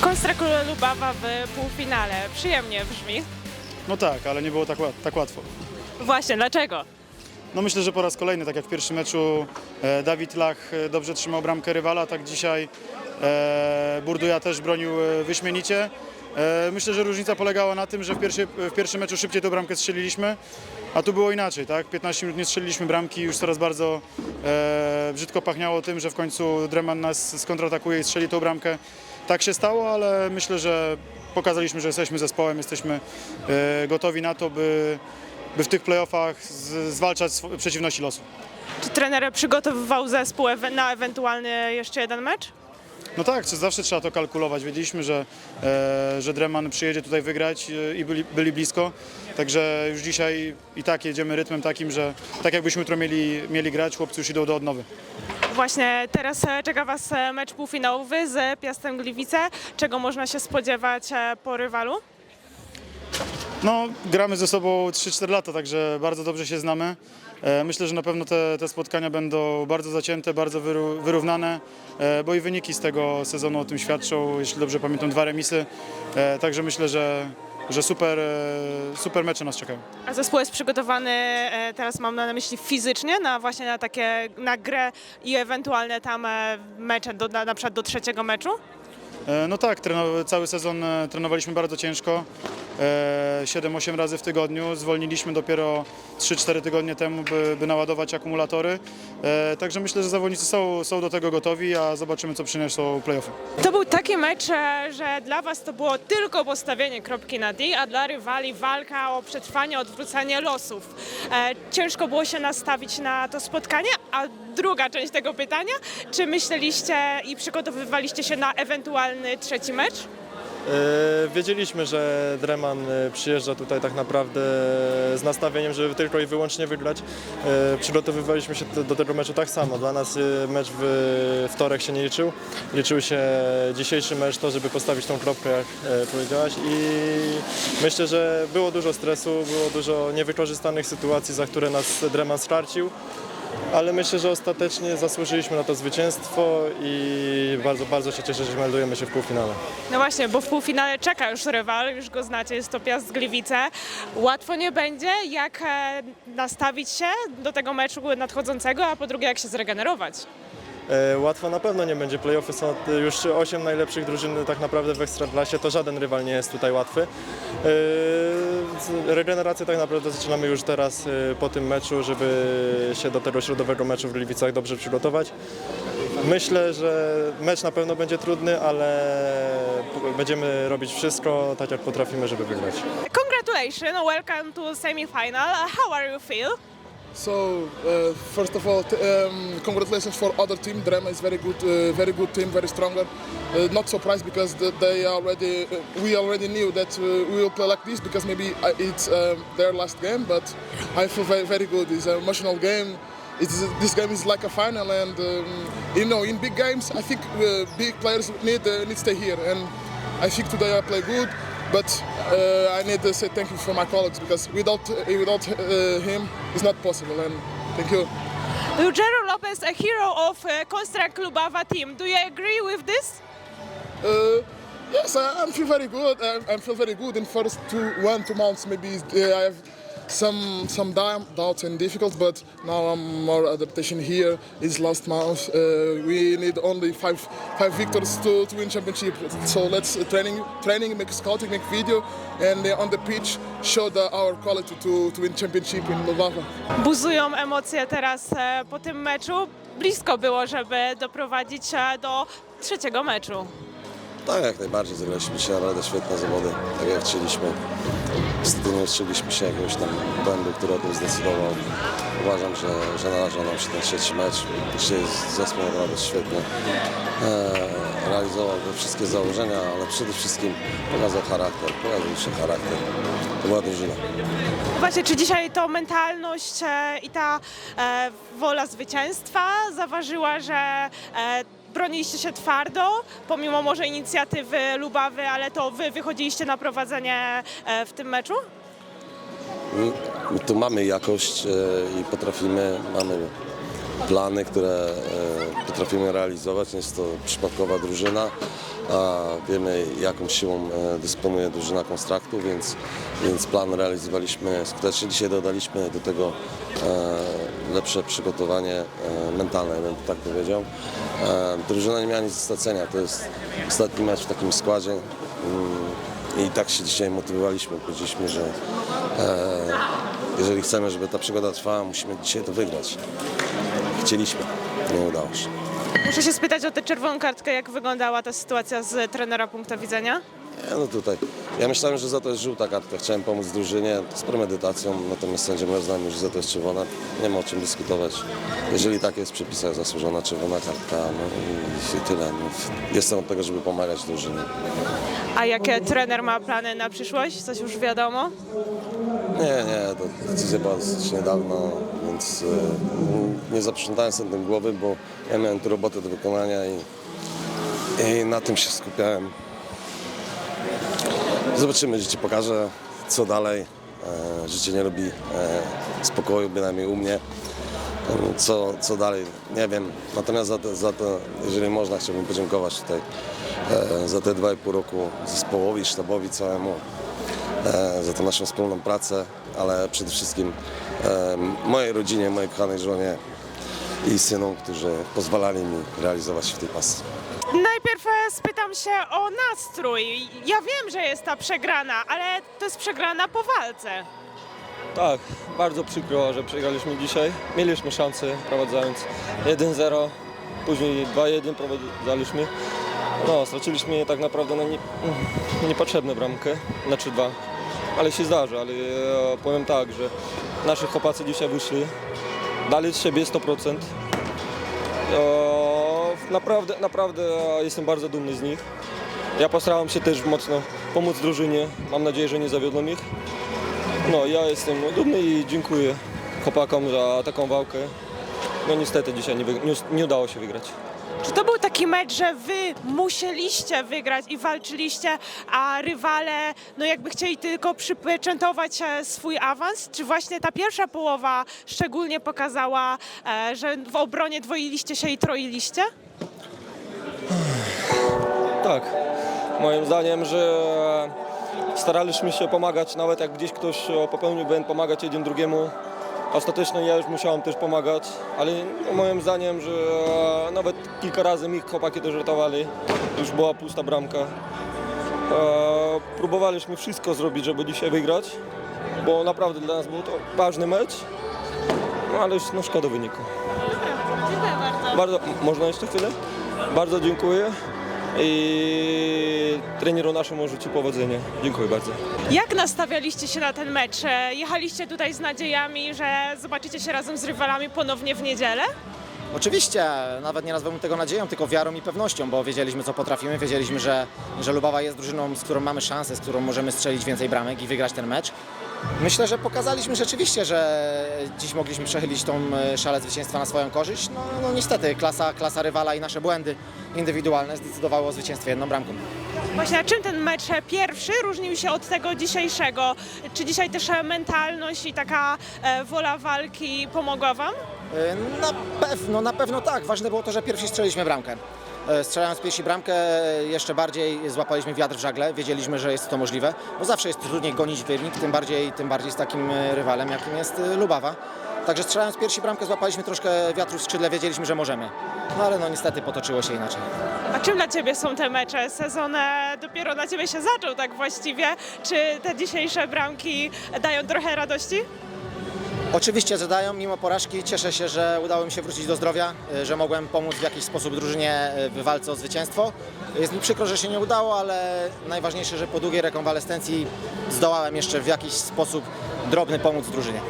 Konstra Lubawa w półfinale. Przyjemnie brzmi. No tak, ale nie było tak, łat- tak łatwo. Właśnie, dlaczego? No myślę, że po raz kolejny, tak jak w pierwszym meczu e, Dawid Lach e, dobrze trzymał bramkę rywala, tak dzisiaj e, Burduja też bronił e, wyśmienicie. E, myślę, że różnica polegała na tym, że w, pierwszy, w pierwszym meczu szybciej tę bramkę strzeliliśmy, a tu było inaczej, tak? 15 minut nie strzeliliśmy bramki, już coraz bardzo e, brzydko pachniało tym, że w końcu Dreman nas skontratakuje i strzeli tą bramkę. Tak się stało, ale myślę, że pokazaliśmy, że jesteśmy zespołem, jesteśmy e, gotowi na to, by by w tych playoffach zwalczać przeciwności losu. Czy trener przygotowywał zespół na ewentualny jeszcze jeden mecz? No tak, zawsze trzeba to kalkulować. Wiedzieliśmy, że, e, że Dreman przyjedzie tutaj wygrać e, i byli, byli blisko, także już dzisiaj i tak jedziemy rytmem takim, że tak jakbyśmy jutro mieli, mieli grać, chłopcy już idą do odnowy. Właśnie teraz e, czeka Was e, mecz półfinałowy z Piastem Gliwice. Czego można się spodziewać e, po rywalu? No, gramy ze sobą 3-4 lata, także bardzo dobrze się znamy. Myślę, że na pewno te, te spotkania będą bardzo zacięte, bardzo wyru, wyrównane, bo i wyniki z tego sezonu o tym świadczą. Jeśli dobrze pamiętam, dwa remisy. Także myślę, że, że super, e, super mecze nas czekają. A zespół jest przygotowany, e, teraz mam na myśli fizycznie, na właśnie na takie, na grę i ewentualne tam e, mecze, do, na, na przykład do trzeciego meczu? No tak, cały sezon trenowaliśmy bardzo ciężko. E, 7-8 razy w tygodniu. Zwolniliśmy dopiero 3-4 tygodnie temu, by, by naładować akumulatory. E, Także myślę, że zawodnicy są, są do tego gotowi, a zobaczymy, co przyniosą playoffy. To był taki mecz, e, że dla Was to było tylko postawienie kropki na D, a dla rywali walka o przetrwanie, odwrócenie losów. E, Ciężko było się nastawić na to spotkanie, a druga część tego pytania, czy myśleliście i przygotowywaliście się na ewentualny trzeci mecz? E, Wiedzieliśmy, że Dreman e, przyjeżdża tutaj tak naprawdę z nastawieniem, żeby tylko i wyłącznie wygrać. E, Przygotowywaliśmy się do- tego meczu tak samo. Dla nas e, mecz w wtorek się nie liczył. Liczył się dzisiejszy mecz, to żeby postawić tą kropkę, jak e, powiedziałaś. I myślę, że było dużo stresu, było dużo niewykorzystanych sytuacji, za które nas Dreman stracił. Ale myślę, że ostatecznie zasłużyliśmy na to zwycięstwo i bardzo, bardzo się cieszę, że meldujemy się w półfinale. No właśnie, bo w półfinale czeka już rywal, już go znacie, jest to Piast Gliwice. Łatwo nie będzie, jak e, nastawić się do tego meczu nadchodzącego, a po drugie jak się zregenerować. E, Łatwo na pewno nie będzie. Playoffy są e, już 8 najlepszych drużyn tak naprawdę w Ekstraklasie, to żaden rywal nie jest tutaj łatwy. Regenerację tak naprawdę zaczynamy już teraz e, po tym meczu, żeby się do tego środowego meczu w Gliwicach dobrze przygotować. Myślę, że mecz na pewno będzie trudny, ale będziemy robić wszystko tak jak potrafimy, żeby wygrać. Congratulations, welcome to semi-final. How are you feel? So uh, first of all, um, congratulations for other team. Drema is very good, uh, very good team, very stronger. Uh, not surprised because th- they already, uh, we already knew that uh, we will play like this because maybe uh, it's their last game. But I feel very, very good. It's an emotional game. It's, this game is like a final, and um, you know, in big games, I think big players need need stay here. And I think today I play good. But uh, I need to say thank you for my colleagues because without uh, without uh, him, it's not possible. And thank you. Ruggiero Lopez, a hero of uh, Konstra Klubawa team. Do you agree with this? Uh, yes, I, I feel very good. I, I feel very good in first two one two months. Maybe uh, I have some some dou- doubts and difficulties, but now I'm more adaptation here. It's last month. Uh, we need only five five victories to, to win championship. So let's uh, training training, make scouting, make video, and uh, on the pitch show the, our quality to, to win championship in Lubawa. Buzują emocje teraz e, po tym meczu. Blisko było, żeby doprowadzić e, do trzeciego meczu. Tak, jak najbardziej. Zagraliśmy dzisiaj naprawdę świetne zawody, tak jak chcieliśmy. Niestety nie ostrzeliśmy się jakiegoś tam błędu, który o tym zdecydował. Uważam, że, że należał nam się ten trzeci mecz. Dzisiaj zespół naprawdę świetnie e, realizował te wszystkie założenia, ale przede wszystkim pokazał charakter, pojawił się charakter. To była drużyna. Właśnie, czy dzisiaj to mentalność e, i ta e, wola zwycięstwa zaważyła, że e, broniliście się twardo, pomimo może inicjatywy Lubawy, ale to wy wychodziliście na prowadzenie e, w tym meczu? My tu mamy jakość e, i potrafimy, mamy plany, które e, potrafimy realizować. Nie jest to przypadkowa drużyna, a wiemy jaką siłą e, dysponuje drużyna Konstraktu, więc, więc plan realizowaliśmy skutecznie. Dzisiaj dodaliśmy do tego e, lepsze przygotowanie mentalne, bym tak powiedział. Drużyna nie miała nic do stracenia. To jest ostatni mecz w takim składzie. Mm, I tak się dzisiaj motywowaliśmy. Powiedzieliśmy, że jeżeli chcemy, żeby ta przygoda trwała, musimy dzisiaj to wygrać. Chcieliśmy, nie udało się. Muszę się spytać o tę czerwoną kartkę, jak wyglądała ta sytuacja z trenera punktu widzenia? Nie, no tutaj. Ja myślałem, że za to jest żółta kartka. Chciałem pomóc drużynie z premedytacją, natomiast sędzia miał znamię, że za to jest czerwona. Nie ma o czym dyskutować. Jeżeli tak jest w przepisach zasłużona czerwona kartka, no i, i tyle. No, jestem od tego, żeby pomagać drużynie. A jakie trener ma plany na przyszłość? Coś już wiadomo? Nie, nie, to decyzja była dosyć niedawno, więc e, nie zaprzątałem sobie tym głowy, bo ja miałem tu robotę do wykonania i, i na tym się skupiałem. Zobaczymy, życie pokaże, co dalej. E, życie nie robi e, spokoju, bynajmniej u mnie. Co, co dalej, nie wiem. Natomiast za to, za to, jeżeli można, chciałbym podziękować tutaj za te dwa i pół roku zespołowi, sztabowi całemu za tą naszą wspólną pracę, ale przede wszystkim e, mojej rodzinie, mojej kochanej żonie i synom, którzy pozwalali mi realizować się w tej pasji. Najpierw e, spytam się o nastrój. Ja wiem, że jest ta przegrana, ale to jest przegrana po walce. Tak, bardzo przykro, że przegraliśmy dzisiaj. Mieliśmy szansę prowadzając 1-0, później 2-1 prowadzaliśmy. No, straciliśmy tak naprawdę na nie, niepotrzebne bramkę, znaczy dwa. Ale się zdarza, ale e, powiem tak, że nasi chłopacy dzisiaj wyszli, dali z siebie 100%. E, naprawdę, naprawdę jestem bardzo dumny z nich. Ja postarałem się też mocno pomóc drużynie. Mam nadzieję, że nie zawiodłem ich. No, ja jestem dumny i dziękuję chłopakom za taką walkę. No niestety dzisiaj nie, nie udało się wygrać. Czy to był taki mecz, że wy musieliście wygrać i walczyliście, a rywale no jakby chcieli tylko przypieczętować e, swój awans? Czy właśnie ta pierwsza połowa szczególnie pokazała, e, że w obronie dwoiliście się i troiliście? Tak, moim zdaniem, że staraliśmy się pomagać, nawet jak gdzieś ktoś e, popełnił błęd, pomagać jeden drugiemu. Ostatecznie ja już musiałem też pomagać, ale no, moim zdaniem, że nawet kilka razy mi chłopaki też ratowali, już była pusta bramka. E, próbowaliśmy wszystko zrobić, żeby dzisiaj wygrać, bo naprawdę dla nas był to ważny mecz, no ale już no, szkoda wyniku. Dziękuję bardzo. Bardzo, można jeszcze chwilę? Bardzo dziękuję i treneru naszemu życzę powodzenia. Dziękuję bardzo. Jak nastawialiście się na ten mecz? E, Jechaliście tutaj z nadziejami, że zobaczycie się razem z rywalami ponownie w niedzielę? Oczywiście, nawet nie nazwałbym tego nadzieją, tylko wiarą i pewnością, bo wiedzieliśmy co potrafimy, wiedzieliśmy, że, że Lubawa jest drużyną, z którą mamy szansę, z którą możemy strzelić więcej bramek i wygrać ten mecz. Myślę, że pokazaliśmy rzeczywiście, że dziś mogliśmy przechylić tą e, szalę zwycięstwa na swoją korzyść. No, no niestety, klasa, klasa rywala i nasze błędy indywidualne zdecydowały o zwycięstwie jedną bramką. Właśnie, a czym ten mecz pierwszy różnił się od tego dzisiejszego? Czy dzisiaj też mentalność i taka e, wola walki pomogła wam? E, Na pewno, na pewno tak. Ważne było to, że pierwsi strzeliliśmy bramkę. E, Strzelając pierwsi bramkę, e, jeszcze bardziej złapaliśmy wiatr w żagle. Wiedzieliśmy, że jest to możliwe, bo zawsze jest trudniej gonić wynik, tym bardziej, tym bardziej z takim rywalem, jakim jest Lubawa. Także strzelając pierwsi bramkę, złapaliśmy troszkę wiatru w skrzydle, wiedzieliśmy, że możemy. No ale no niestety potoczyło się inaczej. A czym dla Ciebie są te mecze? Sezon dopiero dla Ciebie się zaczął tak właściwie. Czy te dzisiejsze bramki dają trochę radości? Oczywiście zadają, mimo porażki cieszę się, że udało mi się wrócić do zdrowia, y, że mogłem pomóc w jakiś sposób drużynie y, w walce o zwycięstwo. Jest mi przykro, że się nie udało, ale najważniejsze, że po długiej rekonwalescencji zdołałem jeszcze w jakiś sposób drobny pomóc drużynie.